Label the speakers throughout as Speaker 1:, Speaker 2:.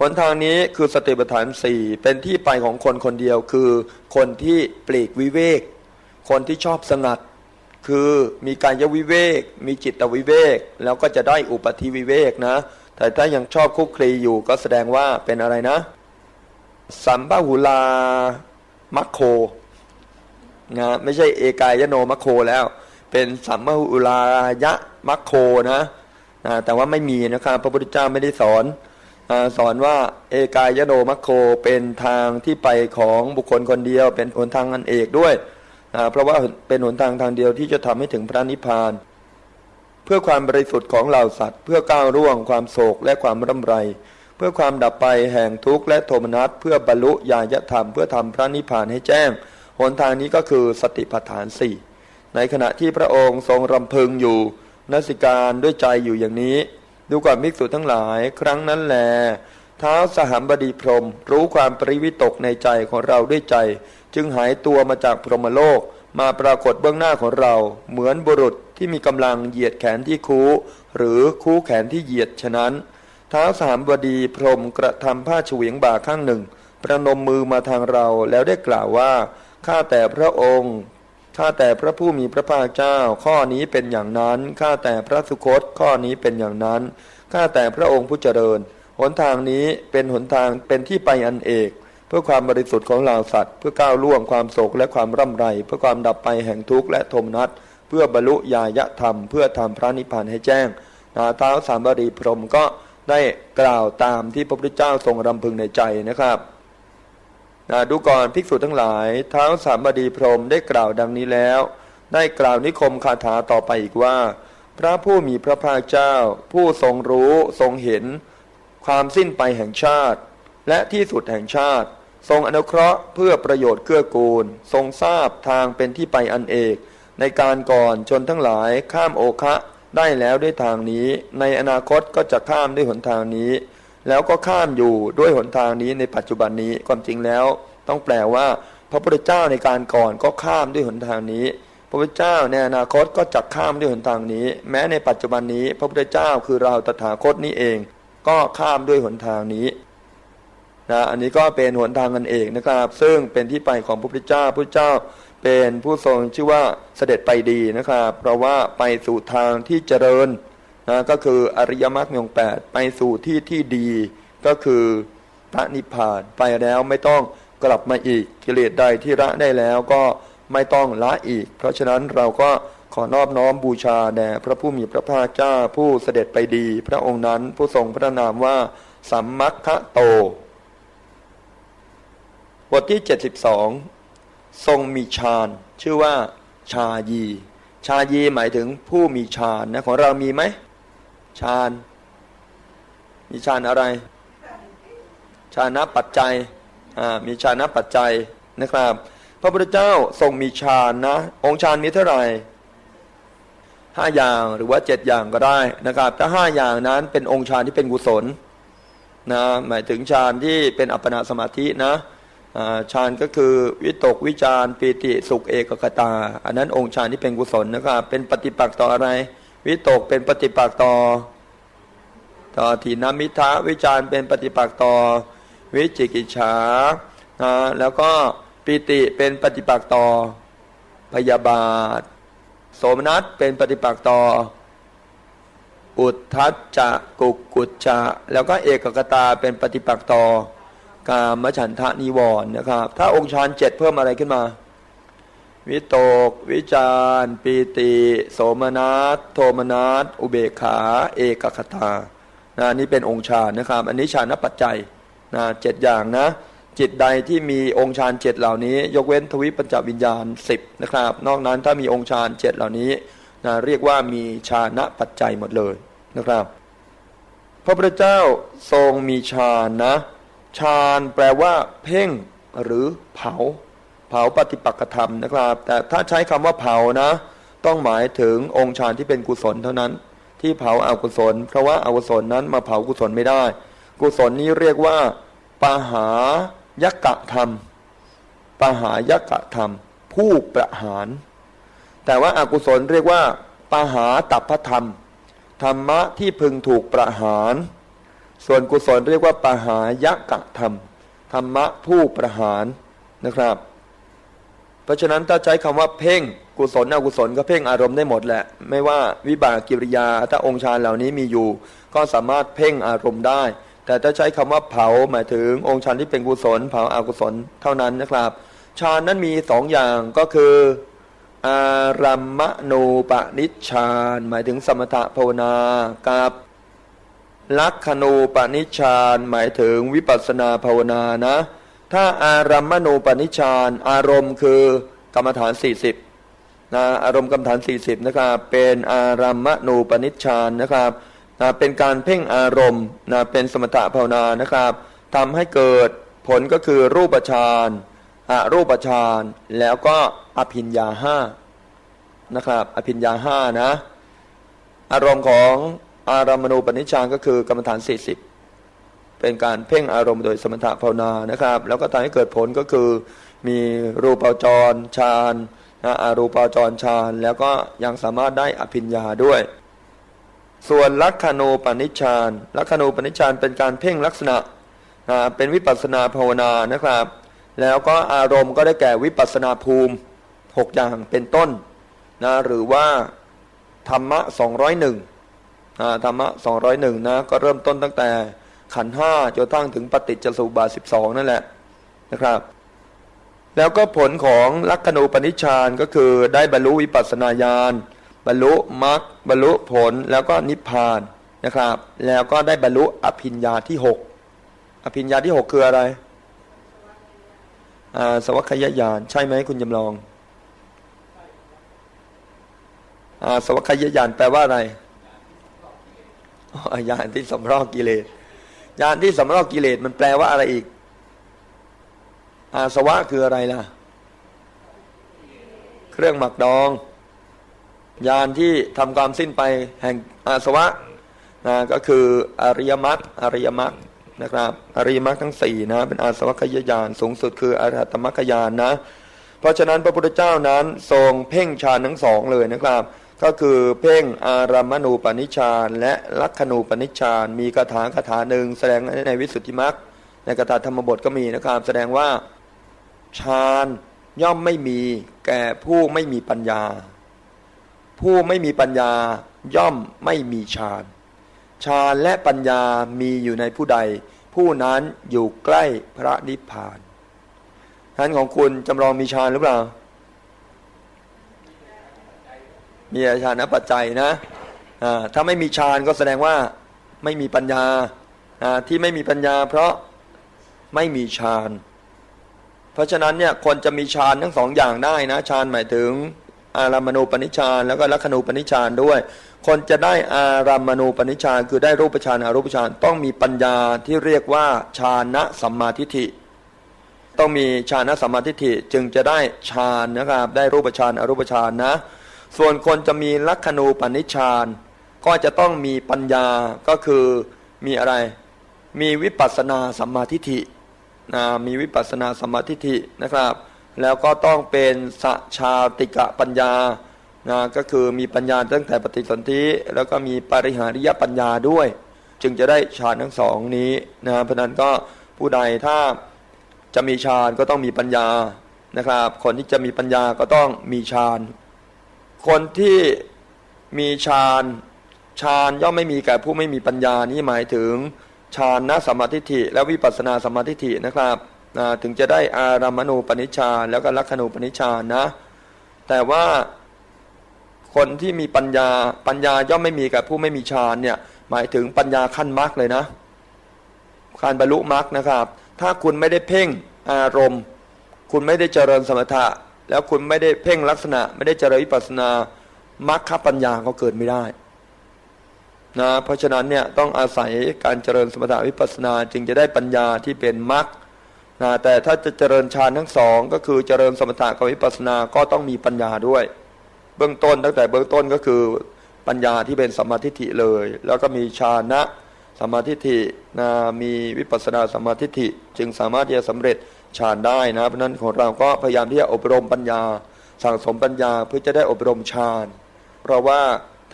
Speaker 1: หนทางนี้คือสติปัฏฐานสี่เป็นที่ไปของคนคนเดียวคือคนที่ปลีกวิเวก คนที่ชอบสงัด คือมีกายวิเวก มีจิตวิเวก แล้วก็จะได้อุปธิวิเวกนะ แต่ถ้ายังชอบคุกคลีอยู่ก็แสดงว่าเป็นอะไรนะ สัมปหุลามัคโคนะไม่ใช่เอกายโนมัคโคแล้ว เป็นสัมปหุลายะมัคโคนะนะแต่ว่าไม่มีนะครับพระพุทธเจ้าไม่ได้สอน สอนว่าเอกายโนมัคโคเป็นทางที่ไปของบุคคลคนเดียว เป็นหนทางอันเอกด้วย เพราะว่าเป็นหนทางทางเดียวที่จะทำให้ถึงพระนิพพาน เพื่อความบริสุทธิ์ของเหล่าสัตว์ เพื่อก้าวร่วงความโศกและความร่ำไร เพื่อความดับไปแห่งทุกข์และโทมนัสเพื่อบรรลุญาณธรรมเพื่อทำพระนิพพานให้แจ้งหนทางนี้ก็คือสติปัฏฐานสี่ในขณะที่พระองค์ทรงรำพึงอยู่นัสิการด้วยใจอยู่อย่างนี้ ดูก่อนภิกษุทั้งหลาย ครั้งนั้นแลเท้าสหัมบดีพรม รู้ความปริวิตกในใจของเราด้วยใจ จึงหายตัวมาจากพรหมโลก มาปรากฏเบื้องหน้าของเรา เหมือนบุรุษที่มีกำลังเหยียดแขนที่คูหรือคูแขนที่เหยียดฉะนั้นเท้าสามบดีพรมกระทำผ้าเฉวียงบ่าข้างหนึ่ง ประนมมือมาทางเราแล้วได้กล่าวว่าข้าแต่พระองค์ ข้าแต่พระผู้มีพระภาคเจ้า ข้อนี้เป็นอย่างนั้น ข้าแต่พระสุคต ข้อนี้เป็นอย่างนั้น ข้าแต่พระองค์ผู้เจริญ หนทางนี้เป็นหนทางเป็นที่ไปอันเอก เพื่อความบริสุทธิ์ของเหล่าสัตว์ เพื่อก้าวล่วงความโศกและความร่ำไร เพื่อความดับไปแห่งทุกข์และโทมนัส เพื่อบรรลุญาญธรรม เพื่อทำพระนิพพานให้แจ้ง นาเท้าสามบดีพรหมก็ได้กล่าวตามที่พระพุทธเจ้าทรงรำพึงในใจนะครับ นะดูก่อนภิกษุทั้งหลายเท้าสามบดีพรมได้กล่าวดังนี้แล้ว ได้กล่าวนิคมคาถาต่อไปอีกว่า พระผู้มีพระภาคเจ้า ผู้ทรงรู้ทรงเห็น ความสิ้นไปแห่งชาติ และที่สุดแห่งชาติ ทรงอนุเคราะห์เพื่อประโยชน์เกื้อกูล ทรงทราบทางเป็นที่ไปอันเอก ในการก่อนชนทั้งหลายข้ามโอคะได้แล้วด้วยทางนี้ ในอนาคตก็จะข้ามด้วยหนทางนี้ แล้วก็ข้ามอยู่ด้วยหนทางนี้ในปัจจุบันนี้ความจริงแล้ว ต้องแปลว่า พระพุทธเจ้าในการก่อนก็ข้ามด้วยหนทางนี้ พระพุทธเจ้าในอนาคตก็จะข้ามด้วยหนทางนี้ แม้ในปัจจุบันนี้ พระพุทธเจ้าคือเราตถาคตนี้เอง ก็ข้ามด้วยหนทางนี้นะอันนี้ก็เป็นหนทางกันเองนะครับ ซึ่งเป็นที่ไปของพระพุทธเจ้าพระพุทธเจ้าเป็นผู้ทรงชื่อว่าเสด็จไปดีนะครับ เพราะว่าไปสู่ทางที่เจริญ นะก็คืออริยมรรคมีองแปดไปสู่ที่ที่ดีก็คือพระนิพพานไปแล้วไม่ต้องกลับมาอีกกิเลสใดที่ละได้แล้วก็ไม่ต้องละอีก เพราะฉะนั้นเราก็ขอนอบน้อมบูชาแด่พระผู้มีพระภาคเจ้าผู้เสด็จไปดี พระองค์นั้นผู้ทรงพระนามว่า สัมมัคคะโต บทที่ 72 ทรงมีฌานชื่อว่า ชายี ชายีหมายถึงผู้มีฌานนะของเรามีไหม ฌานมีฌานอะไรฌานะปัจจัยมีฌานะปัจจัยนะครับ พระพุทธเจ้าทรงมีฌานนะ องค์ฌานมีเท่าไหร่ห้าอย่างหรือว่าเจ็ดอย่างก็ได้นะครับถ้าห้าอย่างนั้นเป็นองค์ฌานที่เป็นกุศลนะหมายถึงฌานที่เป็นอัปปนาสมาธินะฌานก็คือวิตกวิจารปีติสุขเอกคตา อันนั้นองค์ฌานที่เป็นกุศลนะครับเป็นปฏิปักษ์ต่ออะไร วิตกเป็นปฏิปักษ์ต่อ ต่อทีนมิทะวิจารเป็นปฏิปักษ์ต่อ วิจิกิจฉานะแล้วก็ปิติเป็นปฏิปักษ์ต่อพยาบาท โสมนัสเป็นปฏิปักษ์ต่อ อุทธัจจะกุกกุจจะแล้วก็เอกกตาเป็นปฏิปักษ์ต่อกามฉันทะนิวรณ์นะครับ ถ้าองค์ฌานเจ็ดเพิ่มอะไรขึ้นมา วิตก วิจารปีติ โสมนัสโทมนัสอุเบกขา เอกคตานะนี่เป็นองค์ฌานนะครับ อันนี้ฌานปัจจัยนะเจ็ดอย่างนะ จิตใดที่มีองค์ฌานเจ็ดเหล่านี้ ยกเว้นทวิปัญจวิญญาณสิบนะครับ นอกนั้นถ้ามีองค์ฌานเจ็ดเหล่านี้นะเรียกว่ามีฌานปัจจัยหมดเลยนะครับ พระพุทธเจ้าทรงมีฌานนะฌานแปลว่า เพ่งหรือเผา เผาปฏิปักษธรรมนะครับ แต่ถ้าใช้คำว่าเผานะ ต้องหมายถึงองค์ฌานที่เป็นกุศลเท่านั้น ที่เผาอากุศล เพราะว่าอากุศลนั้นมาเผากุศลไม่ได้ กุศลนี้เรียกว่าปาหายกะธรรมปาหายกะธรรม ผู้ประหาร แต่ว่าอากุศลเรียกว่าปาหาตัพพธรรม ธรรมะที่พึงถูกประหาร ส่วนกุศลเรียกว่าปหายกะธรรม ธรรมะผู้ประหารนะครับ เพราะฉะนั้นถ้าใช้คำว่าเพ่งกุศลอกุศลก็เพ่งอารมณ์ได้หมดแหละ ไม่ว่าวิบากกิริยาถ้าองค์ฌานเหล่านี้มีอยู่ ก็สามารถเพ่งอารมณ์ได้ แต่ถ้าใช้คำว่าเผาหมายถึงองค์ฌานที่เป็นกุศลเผาอากุศลเท่านั้นนะครับฌานนั้นมีสองอย่างก็คืออารัมมณูปนิชฌานหมายถึงสมถะภาวนากับลักขณูปนิชฌานหมายถึงวิปัสสนาภาวนานะ ถ้าอารัมมณูปนิชฌานอารมณ์คือกรรมฐาน 40นะอารมณ์กรรมฐาน 40นะครับเป็นอารัมมณูปนิชฌานนะครับนะเป็นการเพ่งอารมณ์นะเป็นสมถะภาวนานะครับทำให้เกิดผลก็คือรูปฌานอรูปฌานแล้วก็อภิญญาห้านะครับอภิญญาห้านะอารมณ์ของอารัมมณูปนิชฌานก็คือกรรมฐาน 40 เป็นการเพ่งอารมณ์โดยสมถะภาวนานะครับ แล้วก็ทำให้เกิดผลก็คือ มีรูปจรฌานนะอารูปจรฌานแล้วก็ยังสามารถได้อภิญญาด้วย ส่วนลักขณูปนิชฌานลักขณูปนิชฌานเป็นการเพ่งลักษณะนะเป็นวิปัสนาภาวนานะครับ แล้วก็อารมณ์ก็ได้แก่วิปัสสนาภูมิ 6 อย่างเป็นต้นนะหรือว่าธรรมะ201นะธรรมะ201นะก็เริ่มต้นตั้งแต่ ขันห้าจนทั้งถึงปฏิจจสุบาท12นั่นแหละนะครับ แล้วก็ผลของลักขณูปนิชฌานก็คือได้บรรลุวิปัสสนาญาณบรรลุมรรคบรรลุผลแล้วก็นิพพานนะครับ แล้วก็ได้บรรลุอภิญญาที่6อภิญญาที่6คืออะไรอ่าสวัคยญาณใช่ไหมคุณจำลองอ่าสวัคยญาณแปลว่าอะไรอ๋อญาณที่สำรอกกิเลส ญาณที่สำรอกกิเลสมันแปลว่าอะไรอีก อาสวะคืออะไรล่ะ เครื่องหมักดอง ยานที่ทำความสิ้นไปแห่งอาสวะนะก็คืออริยมรรคอริยมรรคนะครับอริยมรรคทั้งสี่นะเป็นอาสวะขยญาณสูงสุดคืออรหัตมรรคญาณนะ เพราะฉะนั้นพระพุทธเจ้านั้นทรงเพ่งฌานทั้งสองเลยนะครับ ก็คือเพ่งอารัมมณูปนิชานและลักขณูปนิชานมีคาถาคาถาหนึ่งแสดงในวิสุทธิมรรคในคาถาธรรมบทก็มีนะครับแสดงว่าฌานย่อมไม่มีแก่ผู้ไม่มีปัญญา ผู้ไม่มีปัญญาย่อมไม่มีฌานฌานและปัญญามีอยู่ในผู้ใด ผู้นั้นอยู่ใกล้พระนิพพานท่านของคุณจำลองมีฌานหรือเปล่า มีฌานปัจจัยนะถ้าไม่มีฌานก็แสดงว่าไม่มีปัญญาที่ไม่มีปัญญา เพราะไม่มีฌานเพราะฉะนั้นเนี่ยคนจะมีฌานทั้งสองอย่างได้นะฌานหมายถึงอารามณูปนิชฌานแล้วก็ลักขณูปนิชฌานด้วย คนจะได้อารามณูปนิชฌานคือได้รูปฌานอารูปฌานต้องมีปัญญาที่เรียกว่าฌานะสัมมาทิฏฐิ ต้องมีฌานะสัมมาทิฏฐิจึงจะได้ฌานนะครับได้รูปฌานอรูปฌานนะ ส่วนคนจะมีลักขณูปนิชานก็จะต้องมีปัญญาก็คือมีอะไร มีวิปัสสนาสัมมาทิฏฐินะมีวิปัสสนาสัมมาธิฏฐินะครับ แล้วก็ต้องเป็นสชาติกะปัญญานะก็คือมีปัญญาตั้งแต่ปฏิสนธิแล้วก็มีปริหาริยปัญญาด้วย จึงจะได้ฌานทั้งสองนี้นะเพราะนั้นก็ผู้ใดถ้าจะมีฌานก็ต้องมีปัญญานะครับ คนที่จะมีปัญญาก็ต้องมีฌาน คนที่มีฌานฌานย่อมไม่มีแก่ผู้ไม่มีปัญญานี่หมายถึงฌานนะสมมาธิฐิและวิปัสนาสมาธิฐินะครับถึงจะได้อารามณูปนิชฌานแล้วก็ลักขณูปนิชฌานนะ แต่ว่าคนที่มีปัญญาปัญญาย่อมไม่มีกับผู้ไม่มีฌานเนี่ยหมายถึงปัญญาขั้นมรรคเลยนะการบรรลุมรรคนะครับ ถ้าคุณไม่ได้เพ่งอารมณ์ คุณไม่ได้เจริญสมถะ แล้วคุณไม่ได้เพ่งลักษณะ ไม่ได้เจริญวิปัสสนามรรคปัญญาก็เกิดไม่ได้นะเพราะฉะนั้นเนี่ยต้องอาศัยการเจริญสมถะวิปัสสนาจึงจะได้ปัญญาที่เป็นมรรคนะแต่ถ้าจะเจริญฌานทั้งสองก็คือเจริญสมถะกับวิปัสสนาก็ต้องมีปัญญาด้วย เบื้องต้นตั้งแต่เบื้องต้นก็คือปัญญาที่เป็นสมมาธิฏฐิเลย แล้วก็มีฌานะสมมาธิฏฐินะมีวิปัสสนาสมมาธิฏฐิจึงสามารถที่จะสำเร็จ ฌานได้นะเพราะนั้นของเราก็พยายามที่จะอบรมปัญญา สั่งสมปัญญาเพื่อจะได้อบรมฌานเพราะว่า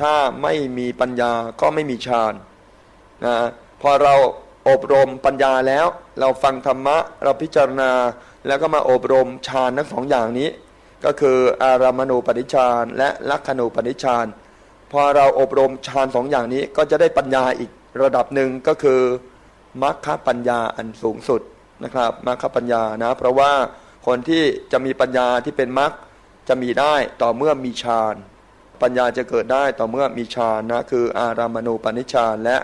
Speaker 1: ถ้าไม่มีปัญญาก็ไม่มีฌานนะพอเราอบรมปัญญาแล้ว เราฟังธรรมะเราพิจารณาแล้วก็มาอบรมฌานทั้งสองอย่างนี้ ก็คืออารามณูปนิชฌานและลักขณูปนิชฌานพอเราอบรมฌานสองอย่างนี้ก็จะได้ปัญญาอีกระดับหนึ่งก็คือมรรคปัญญาอันสูงสุด นะครับมรรคปัญญานะ เพราะว่าคนที่จะมีปัญญาที่เป็นมรรคจะมีได้ต่อเมื่อมีฌานปัญญาจะเกิดได้ต่อเมื่อมีฌานนะคืออารามณูปนิชฌานและ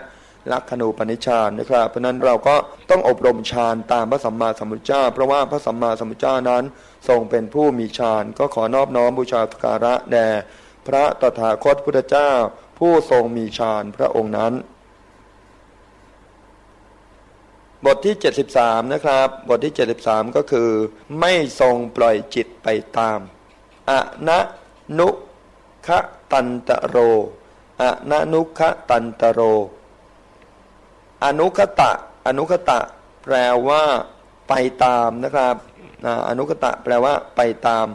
Speaker 1: ลักขณูปนิชฌานนะครับ เพราะฉะนั้นเราก็ต้องอบรมฌานตามพระสัมมาสัมพุทธเจ้า เพราะว่าพระสัมมาสัมพุทธเจ้านั้น ทรงเป็นผู้มีฌานก็ขอนอบน้อมบูชาสการะแด่พระตถาคตพุทธเจ้า ผู้ทรงมีฌานพระองค์นั้น บทที่ 73 นะครับ บทที่ 73 ก็คือ ไม่ทรงปล่อยจิตไปตามอะนะนุคะตันตโรอะนะนุคะตันตโร อนุคตะ อนุคตะ แปลว่าไปตามนะครับอนุคตะแปลว่าไปตาม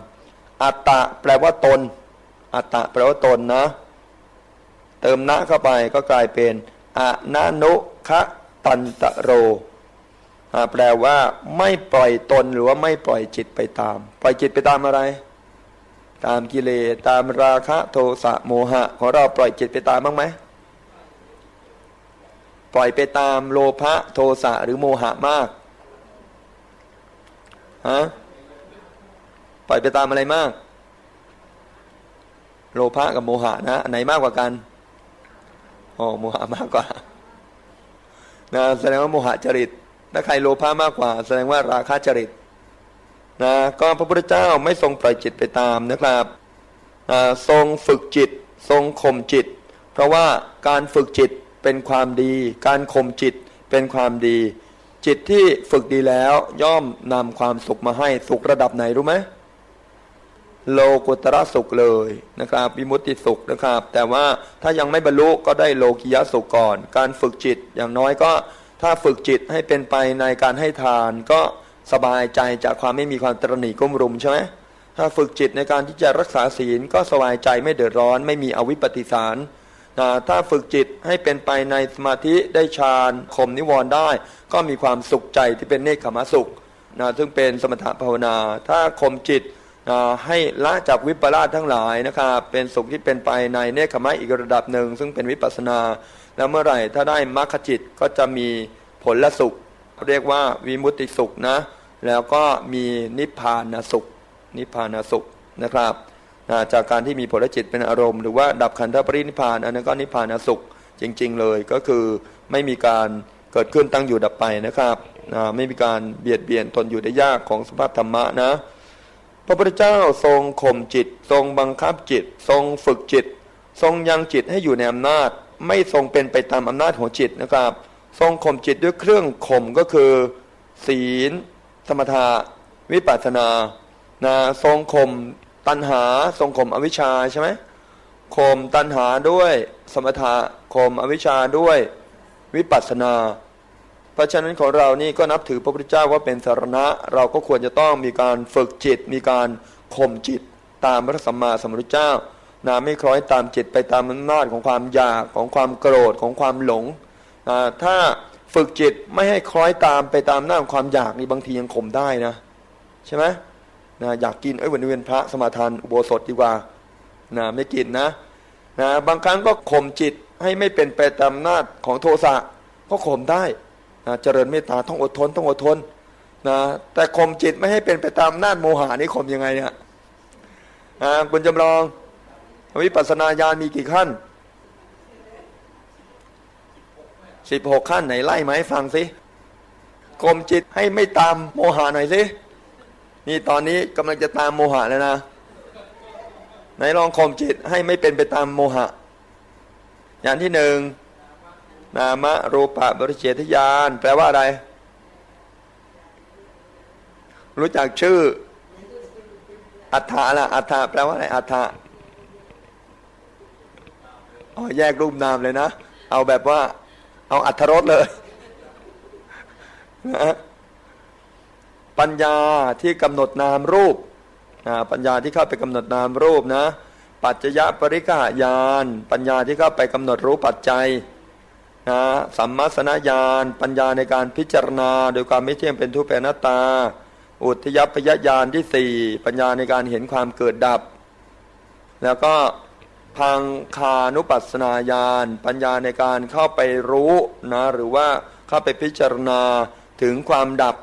Speaker 1: อัตตะแปลว่าตน อัตตะแปลว่าตนนะ เติมนะเข้าไปก็กลายเป็นอะนะนุคะตันตโร แปลว่าไม่ปล่อยตนหรือว่าไม่ปล่อยจิตไปตาม ปล่อยจิตไปตามอะไร ตามกิเลสตามราคะโทสะโมหะ ของเราปล่อยจิตไปตามบ้างไหมปล่อยไปตามโลภะโทสะหรือโมหะมากฮะปล่อยไปตามอะไรมาก โลภะกับโมหะนะไหนมากกว่ากันอ๋อโมหะมากกว่านะแสดงว่าโมหะจริต ถ้าใครโลภะมากกว่า แสดงว่าราคะจริตนะก็พระพุทธเจ้าไม่ทรงปล่อยจิตไปตามนะครับอ่าทรงฝึกจิต ทรงข่มจิต เพราะว่าการฝึกจิตเป็นความดี การข่มจิตเป็นความดี จิตที่ฝึกดีแล้วย่อมนำความสุขมาให้สุขระดับไหนรู้ไหมโลกุตระสุขเลยนะครับวิมุตติสุขนะครับ แต่ว่าถ้ายังไม่บรรลุก็ได้โลกิยะสุขก่อน การฝึกจิตอย่างน้อยก็ ถ้าฝึกจิตให้เป็นไปในการให้ทาน ก็สบายใจจากความไม่มีความตรณีก้มรุมใช่ไหมถ้าฝึกจิตในการที่จะรักษาศีลก็สบายใจไม่เดือดร้อน ไม่มีอวิปปิสารนะถ้าฝึกจิตให้เป็นไปในสมาธิได้ฌานข่มนิวรณ์ได้ ก็มีความสุขใจที่เป็นเนคขมสุขนะซึ่งเป็นสมถภาวนา ถ้าข่มจิตอ่าให้ละจากวิปลาสทั้งหลายนะครับเป็นสุขที่เป็นไปในเนคขมะอีกระดับหนึ่ง ซึ่งเป็นวิปัสนา แล้วเมื่อไหร่ถ้าได้มรรคจิตก็จะมีผลละสุข เรียกว่าวิมุตติสุขนะ แล้วก็มีนิพพานสุข นิพพานสุขนะครับาจากการที่มีผลจิตเป็นอารมณ์หรือว่าดับขันธปรินิพพานอันนั้นก็นิพพานสุขจริง ๆ เลยก็คือไม่มีการเกิดขึ้นตั้งอยู่ดับไปนะครับไม่มีการเบียดเบียนตนอยู่ได้ยากของสภาพธรรมะนะพระพุทธเจ้าทรงข่มจิต ทรงบังคับจิต ทรงฝึกจิต ทรงยังจิตให้อยู่ในอำนาจ ไม่ทรงเป็นไปตามอำนาจของจิตนะครับ ทรงข่มจิตด้วยเครื่องข่มก็คือ ศีล สมถะวิปัสสนานะทรงข่มตัณหา ทรงข่มอวิชชาใช่ไหมข่มตัณหาด้วยสมถะข่มอวิชชาด้วยวิปัสสนาเพราะฉะนั้นของเรานี่ก็นับถือพระพุทธเจ้าว่าเป็นสารณะ เราก็ควรจะต้องมีการฝึกจิต มีการข่มจิตตามพระสัมมาสัมพุทธเจ้า นะไม่คล้อยตามจิตไปตามอำนาจของความอยากของความโกรธของความหลงนะถ้าฝึกจิตไม่ให้คล้อยตามไปตามหน้าของความอยากนี่บางทียังข่มได้นะใช่ไหมนะอยากกินเอ้ยวันนี้เป็นพระสมาทานอุโบสถดีกว่านะไม่กินนะนะบางครั้งก็ข่มจิตให้ไม่เป็นไปตามอำนาจของโทสะก็ข่มได้นะเจริญเมตตาต้องอดทนต้องอดทนนะแต่ข่มจิตไม่ให้เป็นไปตามนาจโมหานี่ข่มยังไงเนี่ยนะคุณจำลอง วิปัสนาญาณมีกี่ขั้นสิบหกขั้นไหนไล่มาให้ฟังสิข่มจิตให้ไม่ตามโมหะหน่อยสินี่ตอนนี้กำลังจะตามโมหะแล้วนะไหนลองข่มจิตให้ไม่เป็นไปตามโมหะ อย่างที่หนึ่งนามะรูปะบริเจทยานแปลว่าอะไร รู้จักชื่อ อัฏฐาล่ะอัฏฐาแปลว่าอะไรอัฏฐา อ๋อแยกรูปนามเลยนะ เอาแบบว่า เอาอัธรสเลยนะปัญญาที่กำหนดนามรูปปัญญาที่เข้าไปกำหนดนามรูปนะ ปัจจยปริกายาน ปัญญาที่เข้าไปกำหนดรู้ปัจจัยนะสัมมาสนญาณปัญญาในการพิจารณา โดยความไม่เที่ยงเป็นทุกข์เป็นอนัตตา อุทยพยญาณที่สี่ปัญญาในการเห็นความเกิดดับ แล้วก็ พังคานุปัสสนาญาณปัญญาในการเข้าไปรู้นะหรือว่าเข้าไปพิจารณาถึงความดับ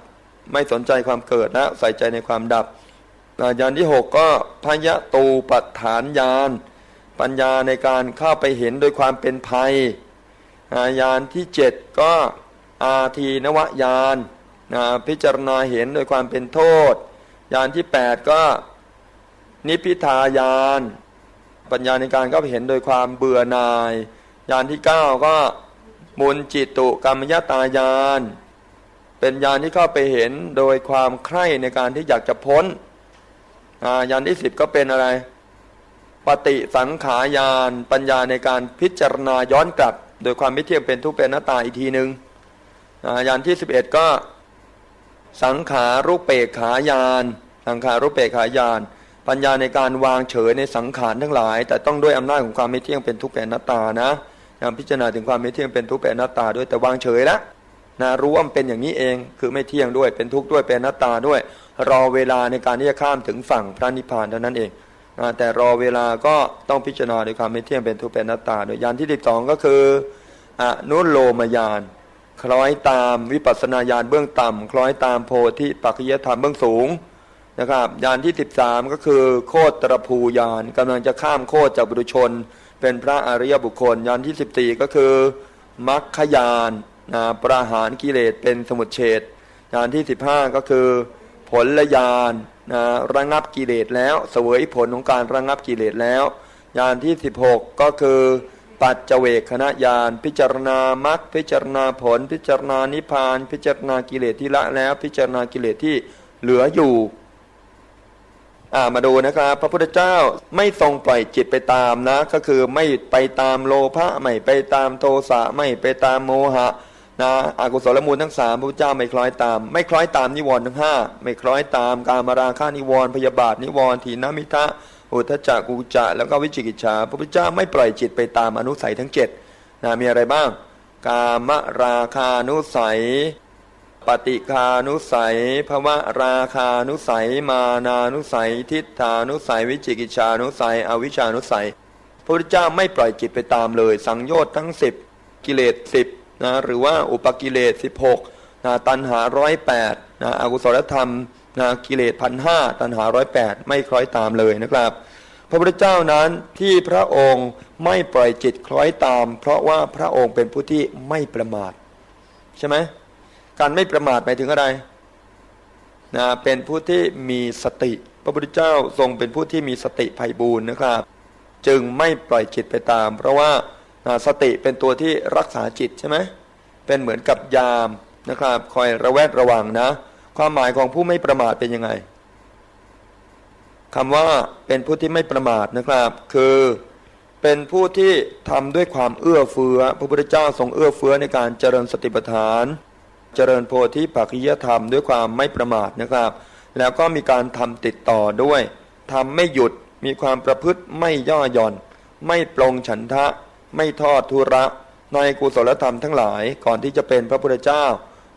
Speaker 1: ไม่สนใจความเกิดนะใส่ใจในความดับญาณที่หกก็พยตูปัฏฐานญาณปัญญาในการเข้าไปเห็นโดยความเป็นภัยญาณที่เจ็ดก็อาทีนวญาณนะพิจารณาเห็นโดยความเป็นโทษญาณที่แปดก็นิพพิทายาน ปัญญาในการเข้าไปเห็นโดยความเบื่อหน่ายญาณที่เก้าก็มุนจิตุกรรมยตายาน เป็นญาณที่เข้าไปเห็นโดยความใคร่ในการที่อยากจะพ้นอ่าญาณที่สิบก็เป็นอะไร ปฏิสังขายานปัญญาในการพิจารณาย้อนกลับ โดยความไม่เที่ยงเป็นทุกเป็นหน้าตาอีกทีหนึ่งอ่าญาณที่สิบเอ็ดก็สังขารุปเปกขายานสังขารุปเปกขายาน ปัญญาในการวางเฉยในสังขารทั้งหลาย แต่ต้องด้วยอำนาจของความไม่เที่ยงเป็นทุกข์เป็นนัตตานะยังพิจารณาถึงความไม่เที่ยงเป็นทุกข์เป็นนัตตาด้วยแต่วางเฉยแล้วนะรู้ว่ามันเป็นอย่างนี้เองคือไม่เที่ยงด้วยเป็นทุกข์ด้วยเป็นนัตตาด้วย รอเวลาในการที่จะข้ามถึงฝั่งพระนิพพานเท่านั้นเองนะแต่รอเวลาก็ต้องพิจารณาด้วยความไม่เที่ยงเป็นทุกข์เป็นนัตตาโดยยานที่12ก็คืออนุโลมยานคล้อยตามวิปัสสนาญาณเบื้องต่ำคล้อยตามโพธิปัจจยธรรมเบื้องสูง นะครับญาณที่ 13 ก็คือโคตรภูญาณกำลังจะข้ามโคตรจากบุรุชน เป็นพระอริยบุคคลญาณที่ 14 ก็คือมัคคยานนะประหารกิเลสเป็นสมุทเฉดญาณที่ 15 ก็คือผลญาณนะระงับกิเลสแล้วเสวยผลของการระงับกิเลสแล้วญาณที่ 16 ก็คือ ปัจเจเวกขณะญาณพิจารณามรรคพิจารณาผล พิจารณานิพพาน พิจารณากิเลสที่ละแล้ว พิจารณากิเลสที่เหลืออยู่ มาดูนะครับ พระพุทธเจ้าไม่ทรงปล่อยจิตไปตามนะ ก็คือไม่ไปตามโลภะไม่ไปตามโทสะไม่ไปตามโมหะนะอากุศลมูลทั้งสามพระพุทธเจ้าไม่คล้อยตาม ไม่คล้อยตามนิวรณ์ทั้งห้าไม่คล้อยตามการมาราคานิวรณ์พยาบาทนิวรณ์ถีนมิทะอุทจักกุจจะ แล้วก็วิจิกิจฉาพระพุทธเจ้าไม่ปล่อยจิตไปตามอนุสัยทั้งเจ็ดนะมีอะไรบ้าง กามราคานุสัย ปฏิคานุสัยภวะราคานุสัย มานานุสัย ทิฏฐานุสัย วิจิกิจานุสัย อวิชานุสัยพระพุทธเจ้าไม่ปล่อยจิตไปตามเลย สังโยชน์ทั้งสิบกิเลสสิบนะหรือว่าอุปกิเลสสิบหกนะตัณหาร้อยแปดนะอกุศลธรรมนะกิเลสพันห้าตัณหาร้อยแปดไม่คล้อยตามเลยนะครับ พระพุทธเจ้านั้นที่พระองค์ไม่ปล่อยจิตคล้อยตาม เพราะว่าพระองค์เป็นผู้ที่ไม่ประมาท ใช่ไหม การไม่ประมาทหมายถึงอะไรนะเป็นผู้ที่มีสติ พระพุทธเจ้าทรงเป็นผู้ที่มีสติไพบูรณ์นะครับ จึงไม่ปล่อยจิตไปตาม เพราะว่านะสติเป็นตัวที่รักษาจิตใช่ไหมเป็นเหมือนกับยามนะครับ คอยระแวดระวังนะ ความหมายของผู้ไม่ประมาทเป็นยังไงคำว่าเป็นผู้ที่ไม่ประมาทนะครับ คือเป็นผู้ที่ทำด้วยความเอื้อเฟื้อ พระพุทธเจ้าทรงเอื้อเฟื้อในการเจริญสติปัฏฐาน เจริญโพธิปัจจยธรรมด้วยความไม่ประมาทนะครับ แล้วก็มีการทำติดต่อด้วยทำไม่หยุดมีความประพฤติไม่ย่อหย่อน ไม่ปลงฉันทะ ไม่ทอดทุระ ในกุศลธรรมทั้งหลายก่อนที่จะเป็นพระพุทธเจ้า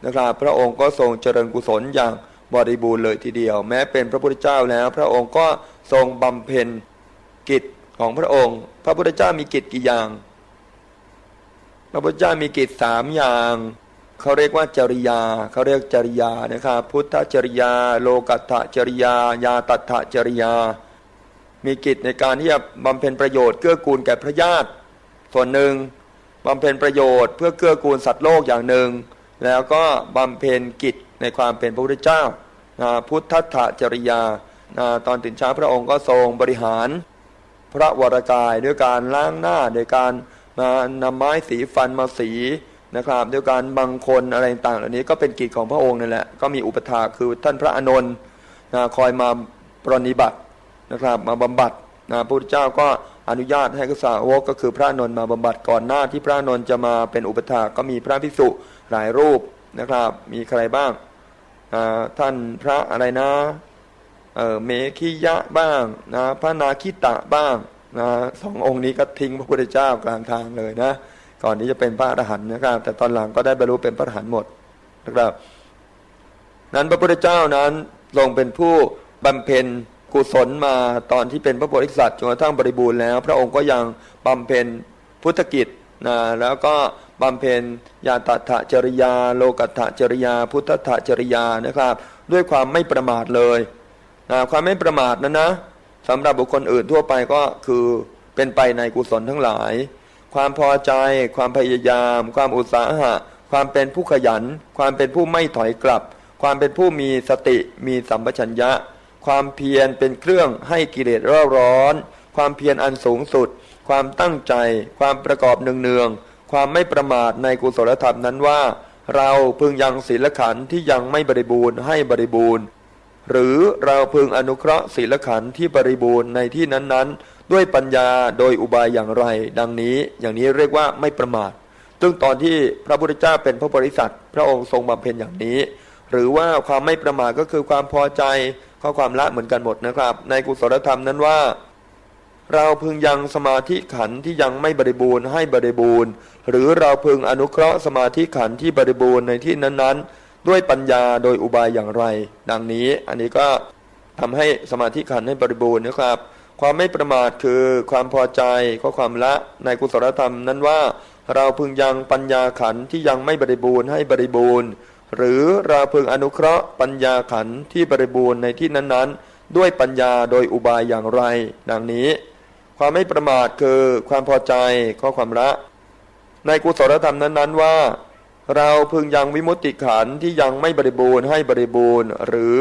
Speaker 1: นะครับ พระองค์ก็ทรงเจริญกุศลอย่างบริบูรณ์เลยทีเดียว แม้เป็นพระพุทธเจ้าแล้ว พระองค์ก็ทรงบำเพ็ญกิจของพระองค์ พระพุทธเจ้ามีกิจกี่อย่าง พระพุทธเจ้ามีกิจสามอย่าง เขาเรียกว่าจริยาเขาเรียกจริยานะครับพุทธจริยา โลกัตถจริยา ยาตัตถจริยา มีกิจในการที่จะบำเพ็ญประโยชน์เกื้อกูลแก่พระญาติ ส่วนหนึ่งบำเพ็ญประโยชน์เพื่อเกื้อกูลสัตว์โลกอย่างหนึ่ง แล้วก็บำเพ็ญกิจในความเป็นพระพุทธเจ้านะพุทธถจริยานะตอนตื่นเช้าพระองค์ก็ทรงบริหาร พระวรกายด้วยการล้างหน้าโดยการมานำไม้สีฟันมาสี นะครับด้วยการบังคนอะไรต่างเหล่านี้ก็เป็นกิจของพระองค์นั่นแหละก็มีอุปถาคือท่านพระอานนท์นะคอยมาปรนิบัตินะครับมาบำบัดนะพระพุทธเจ้าก็อนุญาตให้กษาวกก็คือพระอนนท์มาบำบัดก่อนหน้าที่พระอนนท์จะมาเป็นอุปถาก็มีพระภิกษุหลายรูปนะครับมีใครบ้างท่านพระอะไรนะเเมขิยะบ้างนะพระนาคิตะบ้างนะสององค์นี้ก็ทิ้งพระพุทธเจ้ากลางทางเลยนะ ก่อนที่จะเป็นพระอรหันต์นะครับ แต่ตอนหลังก็ได้บรรลุเป็นพระอรหันต์หมดนะครับ นั้นพระพุทธเจ้านั้นทรงเป็นผู้บำเพ็ญกุศลมาตอนที่เป็นพระโพธิสัตว์จนกระทั่งบริบูรณ์แล้ว พระองค์ก็ยังบำเพ็ญพุทธกิจนะแล้วก็บำเพ็ญญาตถจริยา โลกัตถจริยา พุทธถจริยานะครับ ด้วยความไม่ประมาทเลยนะความไม่ประมาทนั้นนะสำหรับบุคคลอื่นทั่วไปก็คือเป็นไปในกุศลทั้งหลาย ความพอใจ ความพยายาม ความอุตสาหะ ความเป็นผู้ขยัน ความเป็นผู้ไม่ถอยกลับ ความเป็นผู้มีสติ มีสัมปชัญญะ ความเพียรเป็นเครื่องให้กิเลสร่าร้อน ความเพียรอันสูงสุด ความตั้งใจ ความประกอบเนืองๆ ความไม่ประมาทในกุศลธรรมนั้นว่า เราพึงยังศีลขันธ์ที่ยังไม่บริบูรณ์ให้บริบูรณ์ หรือเราพึงอนุเคราะห์ศีลขันธ์ที่บริบูรณ์ในที่นั้นๆ ด้วยปัญญาโดยอุบายอย่างไร ดังนี้อย่างนี้เรียกว่าไม่ประมาทซึ่งตอนที่พระพุทธเจ้าเป็นพระบริษัทพระองค์ทรงบำเพ็ญอย่างนี้ หรือว่าความไม่ประมาทก็คือความพอใจข้อความละเหมือนกันหมดนะครับ ในกุศลธรรมนั้นว่า เราพึงยังสมาธิขันที่ยังไม่บริบูรณ์ให้บริบูรณ์ หรือเราพึงอนุเคราะห์สมาธิขันที่บริบูรณ์ในที่นั้นๆ ด้วยปัญญาโดยอุบายอย่างไร ดังนี้อันนี้ก็ทำให้สมาธิขันให้บริบูรณ์นะครับ ความไม่ประมาทคือความพอใจข้อความละในกุศลธรรมนั้นว่า เราพึงยังปัญญาขันที่ยังไม่บริบูรณ์ให้บริบูรณ์ หรือเราพึงอนุเคราะห์ปัญญาขันที่บริบูรณ์ในที่นั้นๆ ด้วยปัญญาโดยอุบายอย่างไร ดังนี้ ความไม่ประมาทคือความพอใจข้อความละ ในกุศลธรรมนั้นๆว่า เราพึงยังวิมุตติขันที่ยังไม่บริบูรณ์ให้บริบูรณ์ หรือ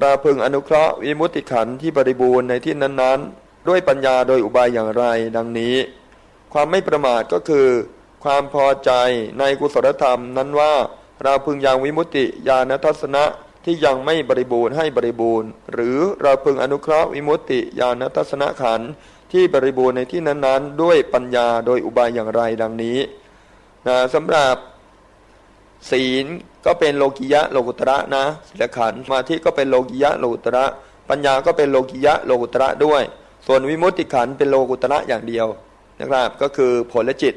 Speaker 1: เราพึงอนุเคราะห์วิมุตติขันที่บริบูรณ์ในที่นั้นๆ ด้วยปัญญาโดยอุบายอย่างไรดังนี้ ความไม่ประมาทก็คือ ความพอใจในกุศลธรรมนั้นว่า เราพึงยังวิมุตติญาณทัศนะที่ยังไม่บริบูรณ์ให้บริบูรณ์ หรือเราพึงอนุเคราะห์วิมุตติญาณทัศนะขันที่บริบูรณ์ในที่นั้นๆ ด้วยปัญญาโดยอุบายอย่างไรดังนี้นะสำหรับ ศีลก็เป็นโลกิยะโลกุตระนะศีลขันธ์สมาธิก็เป็นโลกิยะโลกุตระ ปัญญาก็เป็นโลกิยะโลกุตระด้วย ส่วนวิมุตติขันธ์เป็นโลกุตระอย่างเดียวนะครับก็คือผลและจิต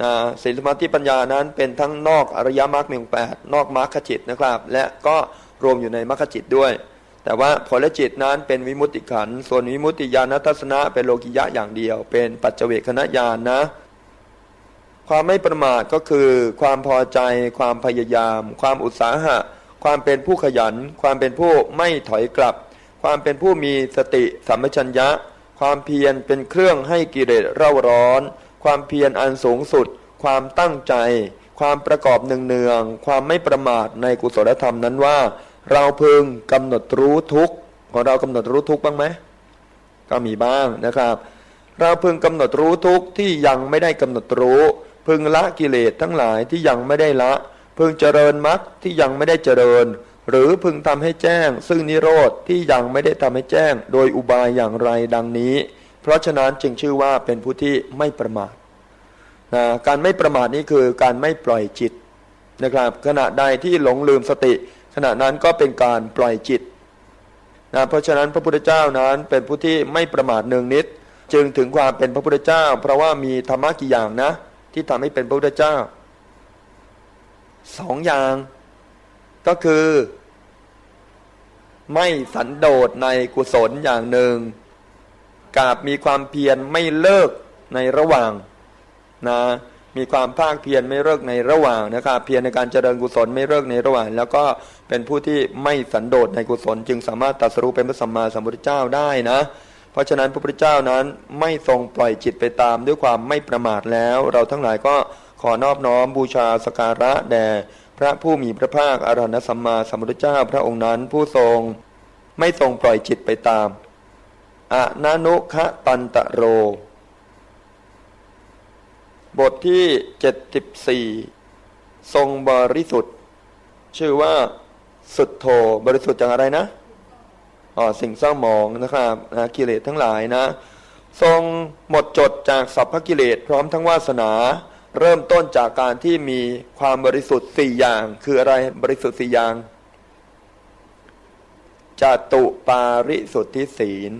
Speaker 1: นะศีลสมาธิปัญญานั้นเป็นทั้งนอกอริยมรรคมีองแปดนอกมรรคจิตนะครับ และก็รวมอยู่ในมรรคจิตด้วย แต่ว่าผลและจิตนั้นเป็นวิมุตติขันธ์ส่วนวิมุตติญาณทัศนะเป็นโลกิยะอย่างเดียว เป็นปัจเจเวคขณะญาณนะ ความไม่ประมาทก็คือ ความพอใจ ความพยายาม ความอุตสาหะ ความเป็นผู้ขยัน ความเป็นผู้ไม่ถอยกลับ ความเป็นผู้มีสติสัมปชัญญะ ความเพียรเป็นเครื่องให้กิเลสเร่าร้อน ความเพียรอันสูงสุด ความตั้งใจ ความประกอบเนืองๆความไม่ประมาทในกุศลธรรมนั้นว่า เราพึงกำหนดรู้ทุกของเรากำหนดรู้ทุกบ้างไหมก็มีบ้างนะครับ เราพึงกำหนดรู้ทุกที่ยังไม่ได้กำหนดรู้ พึงละกิเลสทั้งหลายที่ยังไม่ได้ละ พึงเจริญมรรคที่ยังไม่ได้เจริญ หรือพึงทำให้แจ้ง ซึ่งนิโรธที่ยังไม่ได้ทำให้แจ้ง โดยอุบายอย่างไรดังนี้ เพราะฉะนั้นจึงชื่อว่าเป็นผู้ที่ไม่ประมาทนะการไม่ประมาทนี้คือการไม่ปล่อยจิตนะครับขณะใดที่หลงลืมสติ ขณะนั้นก็เป็นการปล่อยจิตนะเพราะฉะนั้นพระพุทธเจ้านั้นเป็นผู้ที่ไม่ประมาทเนืองนิด จึงถึงความเป็นพระพุทธเจ้า เพราะว่ามีธรรมะกี่อย่างนะ ที่ทำให้เป็นพระพุทธเจ้าสองอย่างก็คือ ไม่สันโดษในกุศลอย่างหนึ่งกับมีความเพียรไม่เลิกในระหว่างนะมีความภาคเพียรไม่เลิกในระหว่างนะครับเพียรในการเจริญกุศลไม่เลิกในระหว่าง แล้วก็เป็นผู้ที่ไม่สันโดษในกุศล จึงสามารถตรัสรู้เป็นพระสัมมาสัมพุทธเจ้าได้นะ เพราะฉะนั้นพระพุทธเจ้านั้นไม่ทรงปล่อยจิตไปตามด้วยความไม่ประมาทแล้ว เราทั้งหลายก็ขอนอบน้อมบูชาสการะแด่พระผู้มีพระภาคอรหันตสัมมาสัมพุทธเจ้าพระองค์นั้นผู้ทรง ไม่ทรงปล่อยจิตไปตามอะนานุคะตันตะโร บทที่เจ็ดสิบสี่ทรงบริสุทธิ์ ชื่อว่าสุดโทบริสุทธิ์จากอะไรนะ สิ่งเศร้าหมองนะครับนะกิเลสทั้งหลายนะ ทรงหมดจดจากสัพพกิเลสพร้อมทั้งวาสนา เริ่มต้นจากการที่มีความบริสุทธิ์สี่อย่าง คืออะไรบริสุทธิ์สี่อย่างจตุปาริสุทธิศีล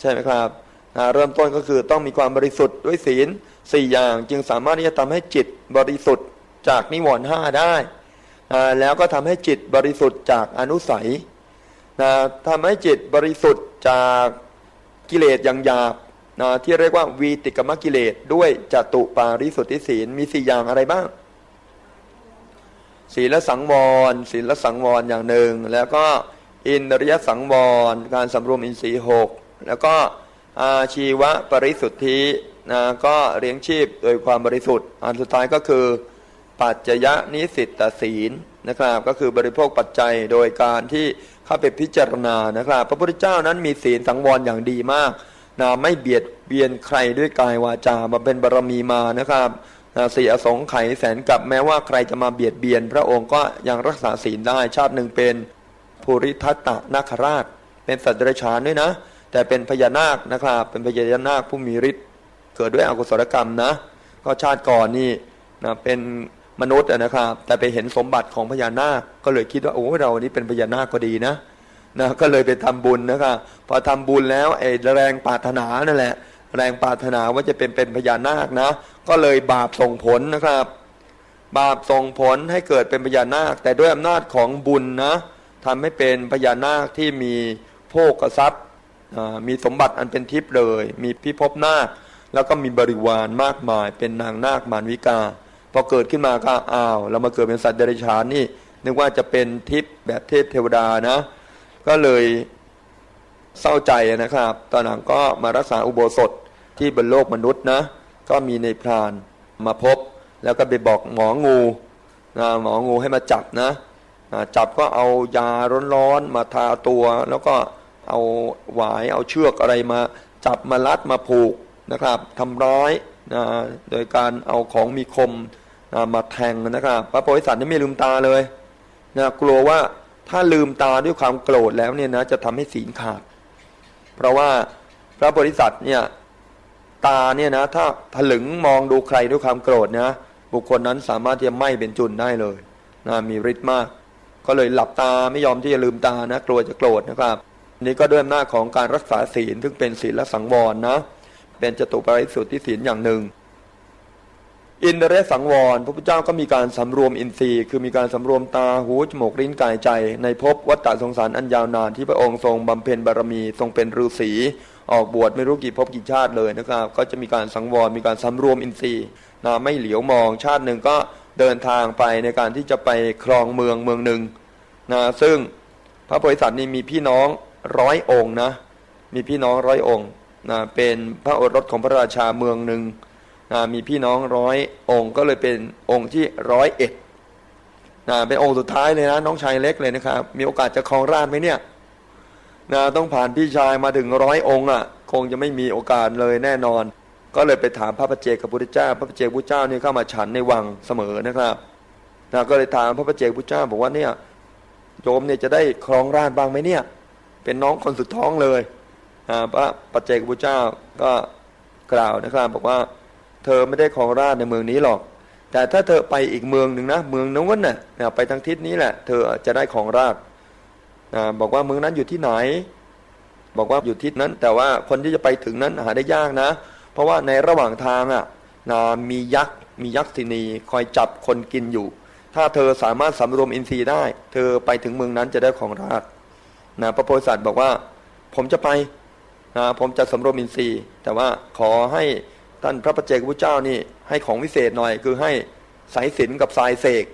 Speaker 1: ใช่ไหมครับนะเริ่มต้นก็คือต้องมีความบริสุทธิ์ด้วยศีลสี่อย่างจึงสามารถที่จะทำให้จิตบริสุทธิ์จากนิวรณ์ห้าได้อ่าแล้วก็ทำให้จิตบริสุทธิ์จากอนุสัย นะทำให้จิตบริสุทธิ์จากกิเลสอย่างหยาบนะที่เรียกว่าวีติกมกิเลสด้วยจตุปาริสุทธิศีลมีสี่อย่างอะไรบ้าง ศีลสังวร ศีลสังวรอย่างหนึ่ง แล้วก็อินทริยสังวร การสำรวมอินทรีย์หกแล้วก็อาชีวะปริสุทธินะก็เลี้ยงชีพโดยความบริสุทธิ์ อันสุดท้ายก็คือ ปัจจยนิสิตตศีลนะครับ ก็คือบริโภคปัจจัยโดยการที่เข้าไปพิจารณานะครับ พระพุทธเจ้านั้นมีศีลสังวรอย่างดีมากนะไม่เบียดเบียนใครด้วยกายวาจามาเป็นบารมีมานะครับนะสี่อสงไขยแสนกับแม้ว่าใครจะมาเบียดเบียน พระองค์ก็ยังรักษาศีลได้ชาติหนึ่งเป็นภูริทัตตนาคราช เป็นสัตว์เดรัจฉานด้วยนะ แต่เป็นพญานาคนะครับ เป็นพญานาคผู้มีฤทธิ์เกิดด้วยอกุศลกรรมนะ ก็ชาติก่อนนี่นะเป็น มนุษย์อะนะครับ แต่ไปเห็นสมบัติของพญานาคก็เลยคิดว่าโอ้เราอันี่เป็นพญานาคก็ดีนะนะก็เลยไปทำบุญนะครับพอทำบุญแล้วไอ้แรงปรารถนานั่นแหละ แรงปรารถนาว่าจะเป็นเป็นพญานาคนะ ก็เลยบาปส่งผลนะครับ บาปส่งผลให้เกิดเป็นพญานาค แต่ด้วยอำนาจของบุญนะทำให้เป็นพญานาคที่มีโภกทรัพย์มีสมบัติอันเป็นทิพย์เลย มีพิภพนาค แล้วก็มีบริวารมากมาย เป็นนางนาคมารวิกา พอเกิดขึ้นมาก็อ้าวเรามาเกิดเป็นสัตว์เดรัจฉานนี่นึกว่าจะเป็นทิพย์แบบเทพเทวดานะ ก็เลยเศร้าใจนะครับ ตอนหลังก็มารักษาอุโบสถที่บนโลกมนุษย์นะ ก็มีในพรานมาพบ แล้วก็ไปบอกหมองูนะหมองูให้มาจับนะจับก็เอายาร้อนๆมาทาตัว แล้วก็เอาหวายเอาเชือกอะไรมาจับมาลัดมาผูกนะครับทำร้ายนะโดยการเอาของมีคม มาแทงนะครับพระโพธิสัตว์นี่ไม่ลืมตาเลยนะกลัวว่าถ้าลืมตาด้วยความโกรธแล้วเนี่ยนะจะทำให้ศีลขาด เพราะว่าพระโพธิสัตว์เนี่ยตาเนี่ยนะถ้าถลึงมองดูใครด้วยความโกรธนะบุคคลนั้นสามารถที่จะไหม้เป็นจุนได้เลยนะมีฤทธิ์มาก ก็เลยหลับตาไม่ยอมที่จะลืมตานะกลัวจะโกรธนะครับนี่ก็ด้วยอำนาจของการรักษาศีลซึ่งเป็นศีลและสังวรนะเป็นจตุปาริสุทธิศีลอย่างหนึ่ง อินทรียสังวร พระพุทธเจ้าก็มีการสำรวมอินทรีย์ คือมีการสำรวมตาหูจมูกลิ้นกายใจ ในภพวัฏฏะสงสารอันยาวนานที่พระองค์ทรงบำเพ็ญบารมีทรงเป็นฤาษีออกบวชไม่รู้กี่ภพกี่ชาติเลยนะครับก็จะมีการสังวรมีการสำรวมอินทรีย์นะไม่เหลียวมองชาติหนึ่งก็เดินทางไปในการที่จะไปครองเมืองเมืองหนึ่งนะซึ่งพระโพธิสัตว์นี่มีพี่น้องร้อยองค์นะมีพี่น้องร้อยองค์นะเป็นพระโอรสของพระราชาเมืองหนึ่ง มีพี่น้องร้อยองค์ก็เลยเป็นองค์ที่ร้อยเอ็ดนะเป็นองค์สุดท้ายเลยนะน้องชายเล็กเลยนะครับ มีโอกาสจะครองราชไหมเนี่ยนะต้องผ่านพี่ชายมาถึงร้อยองค์อะ คงจะไม่มีโอกาสเลยแน่นอน ก็เลยไปถามพระประเจกกับพุทธเจ้า พระประเจกพุทธเจ้านี่เข้ามาฉันในวังเสมอนะครับนะก็เลยถามพระประเจกพุทธเจ้าบอกว่าเนี่ยโยมเนี่ยจะได้ครองราชบ้างไหมเนี่ย เป็นน้องคนสุดท้องเลยพระปเจกพุทธเจ้าก็กล่าวนะครับบอกว่า เธอไม่ได้ครองราชในเมืองนี้หรอก แต่ถ้าเธอไปอีกเมืองหนึ่งนะ เมืองนู้นน่ะไปทางทิศนี้แหละ เธอจะได้ครองราชบอกว่าเมืองนั้นอยู่ที่ไหน บอกว่าอยู่ทิศนั้น แต่ว่าคนที่จะไปถึงนั้นหาได้ยากนะ เพราะว่าในระหว่างทางอะมียักษ์มียักษินีคอยจับคนกินอยู่ ถ้าเธอสามารถสำรวมอินทรีย์ได้ เธอไปถึงเมืองนั้นจะได้ของราชนะพระโพธิสัตว์บอกว่าผมจะไปนะผมจะสำรวมอินทรีย์ แต่ว่าขอให้ ท่านพระประเจกพุทธเจ้านี่ให้ของวิเศษหน่อย คือให้สายสินกับสายเสก